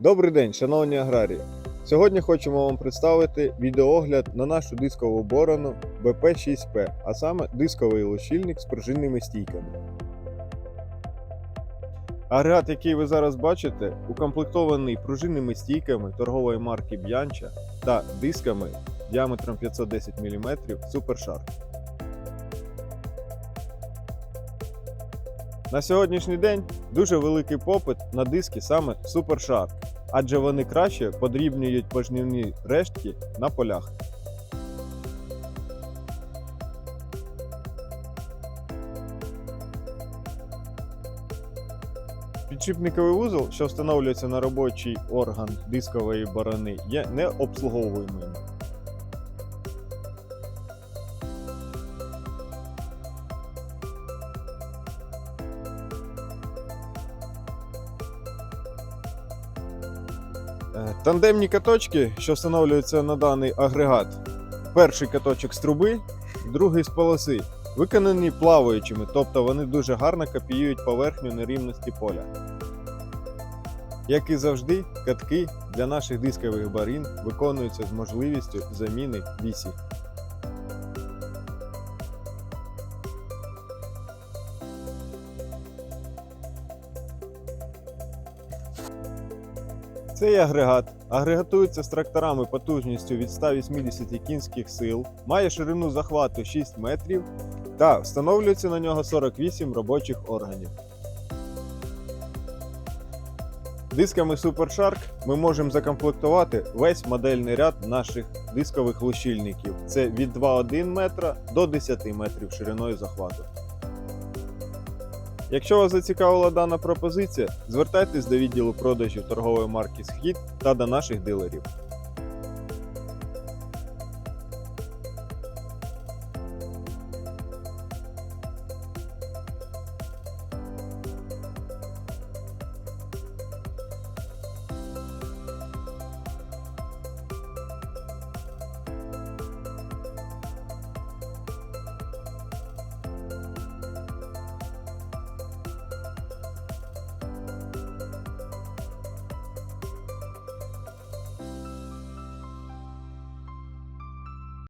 Добрий день, шановні аграрії! Сьогодні хочемо вам представити відеоогляд на нашу дискову борону BP6P, а саме дисковий лущильник з пружинними стійками. Агрегат, який ви зараз бачите, укомплектований пружинними стійками торгової марки Bianchi та дисками діаметром 510 мм Super Shark. На сьогоднішній день дуже великий попит на диски саме Super Shark, адже вони краще подрібнюють пожнівні рештки на полях. Підшипниковий вузол, що встановлюється на робочий орган дискової борони, є необслуговуємим. Тандемні каточки, що встановлюються на даний агрегат. Перший каточок з труби, другий з полоси. Виконані плаваючими, тобто вони дуже гарно копіюють поверхню нерівності поля. Як і завжди, катки для наших дискових барін виконуються з можливістю заміни вісі. Цей агрегат агрегатується з тракторами потужністю від 180 кінських сил, має ширину захвату 6 метрів та встановлюється на нього 48 робочих органів. Дисками Super Shark ми можемо закомплектувати весь модельний ряд наших дискових лущильників. Це від 2,1 метра до 10 метрів шириною захвату. Якщо вас зацікавила дана пропозиція, звертайтесь до відділу продажів торгової марки Схід та до наших дилерів.